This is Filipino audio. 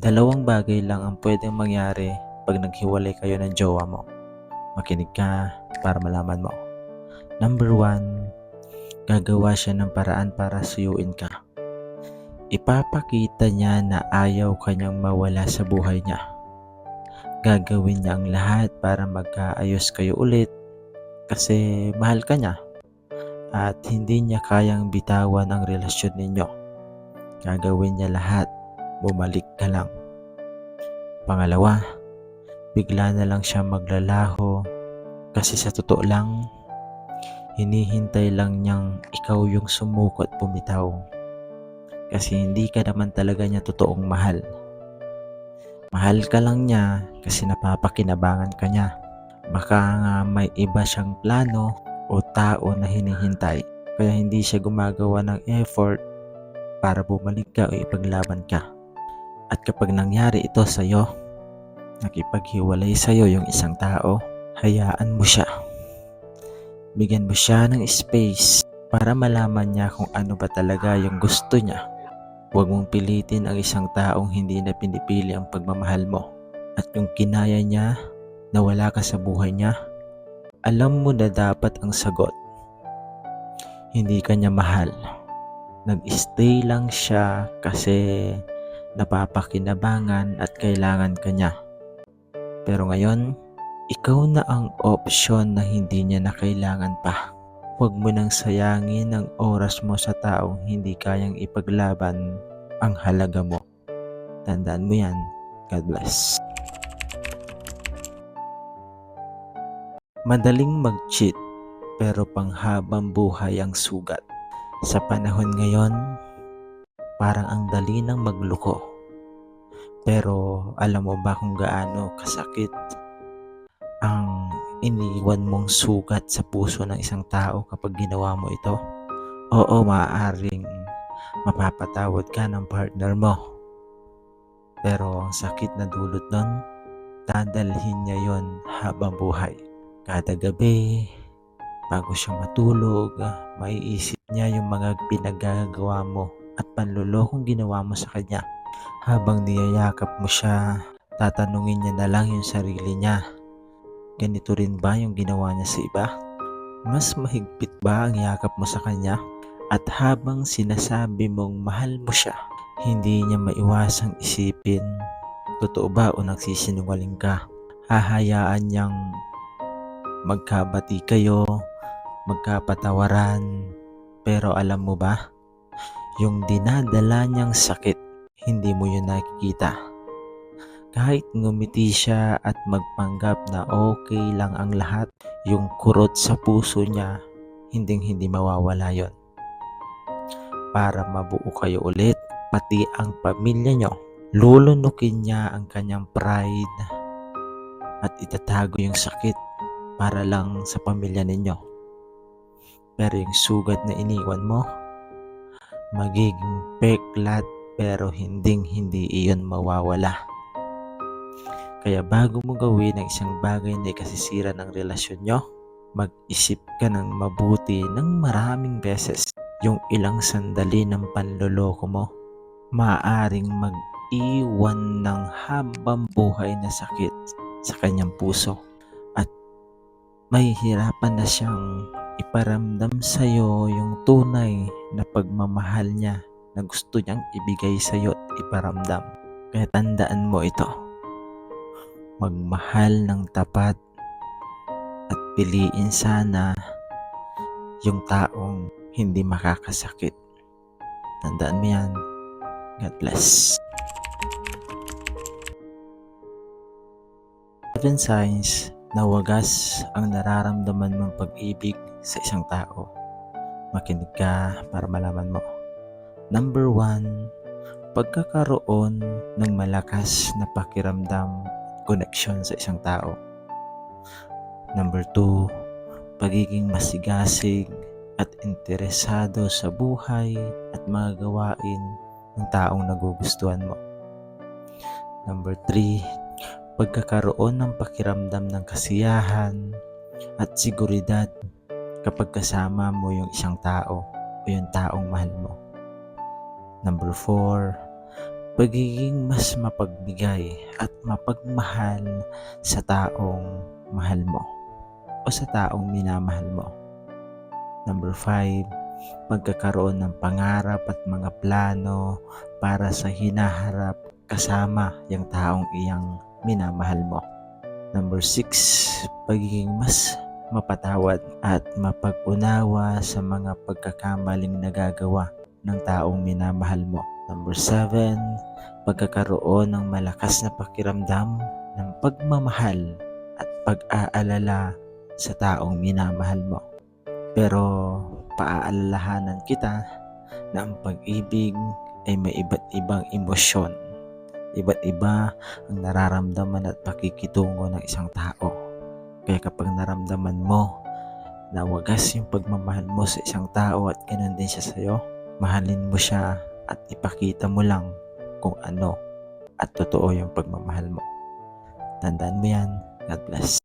Dalawang bagay lang ang pwedeng mangyari pag naghiwalay kayo ng jowa mo. Makinig ka para malaman mo. Number one, gagawa siya ng paraan para suyuin ka. Ipapakita niya na ayaw kanyang mawala sa buhay niya. Gagawin niya ang lahat para magkaayos kayo ulit kasi mahal ka niya at hindi niya kayang bitawan ang relasyon ninyo. Gagawin niya lahat, bumalik ka lang. Pangalawa, bigla na lang siya maglalaho kasi sa totoo lang, hinihintay lang niyang ikaw yung sumuko at bumitaw. Kasi hindi ka naman talaga niya totoong mahal. Mahal ka lang niya kasi napapakinabangan ka niya. Baka nga may iba siyang plano o tao na hinihintay. Kaya hindi siya gumagawa ng effort para bumalik ka o ipaglaban ka. At kapag nangyari ito sa'yo, nakipaghiwalay sa'yo yung isang tao, hayaan mo siya. Bigyan mo siya ng space para malaman niya kung ano ba talaga yung gusto niya. Huwag mong pilitin ang isang taong hindi na pinipili ang pagmamahal mo. At yung kinaya niya na wala ka sa buhay niya, alam mo na dapat ang sagot. Hindi ka niya mahal. Nag-stay lang siya kasi napapakinabangan at kailangan ka niya. Pero ngayon, ikaw na ang option na hindi niya na kailangan pa. Huwag mo nang sayangin ang oras mo sa taong hindi kayang ipaglaban ang halaga mo. Tandaan mo yan. God bless. Madaling mag-cheat pero panghabang buhay ang sugat. Sa panahon ngayon, parang ang dali ng magluko. Pero alam mo ba kung gaano kasakit ang iniwan mong sugat sa puso ng isang tao kapag ginawa mo ito? Oo, maaaring mapapatawad ka ng partner mo. Pero ang sakit na dulot nun, dadalhin niya yon habang buhay. Kada gabi, bago siya matulog, maiisip niya yung mga pinagagawa mo at panlulokong ginawa mo sa kanya. Habang niyayakap mo siya, tatanungin niya na lang yung sarili niya. Ganito rin ba yung ginawa niya sa iba? Mas mahigpit ba ang yakap mo sa kanya? At habang sinasabi mong mahal mo siya, hindi niya maiwasang isipin, totoo ba o nagsisinungaling ka? Hahayaan niyang magkabati kayo, magkapatawaran, pero alam mo ba, yung dinadala niyang sakit, hindi mo yun nakikita. Kahit ngumiti siya at magpanggap na okay lang ang lahat, yung kurot sa puso niya, hinding hindi mawawala yon. Para mabuo kayo ulit, pati ang pamilya nyo, lulunukin niya ang kanyang pride at itatago yung sakit para lang sa pamilya ninyo. Pero yung sugat na iniwan mo, magiging peklat pero hinding hindi iyon mawawala. Kaya bago mo gawin ang isang bagay na ikasisira ng relasyon nyo, mag-isip ka ng mabuti ng maraming beses. Yung ilang sandali ng panloloko mo, maaaring mag-iwan ng habang buhay na sakit sa kanyang puso. At mahihirapan na siyang iparamdam sa'yo yung tunay na pagmamahal niya na gusto niyang ibigay sa'yo at iparamdam. Kaya tandaan mo ito. Magmahal ng tapat at piliin sana yung taong hindi makakasakit. Tandaan mo yan. God bless. Seven signs na wagas ang nararamdaman mong pag-ibig sa isang tao. Makinig ka para malaman mo. Number one, pagkakaroon ng malakas na pakiramdam at connection sa isang tao. Number two, pagiging masigasig at interesado sa buhay at mga gawain ng taong nagugustuhan mo. Number three, pagkakaroon ng pakiramdam ng kasiyahan at seguridad kapag kasama mo yung isang tao o yung taong mahal mo. Number 4, pagiging mas mapagbigay at mapagmahal sa taong mahal mo o sa taong minamahal mo. Number five, pagkakaroon ng pangarap at mga plano para sa hinaharap kasama yung taong iyang minamahal mo. Number six, pagiging mas mapatawad at mapag-unawa sa mga pagkakamaling nagagawa ng taong minamahal mo. Number seven, pagkakaroon ng malakas na pakiramdam ng pagmamahal at pag-aalala sa taong minamahal mo. Pero paaalalahanan kita na ang pag-ibig ay may iba't ibang emosyon. Iba't iba ang nararamdaman at pakikitungo ng isang tao. Kaya kapag naramdaman mo na wagas yung pagmamahal mo sa isang tao at ganun din siya sa'yo, mahalin mo siya at ipakita mo lang kung ano at totoo yung pagmamahal mo. Tandaan mo yan. God bless.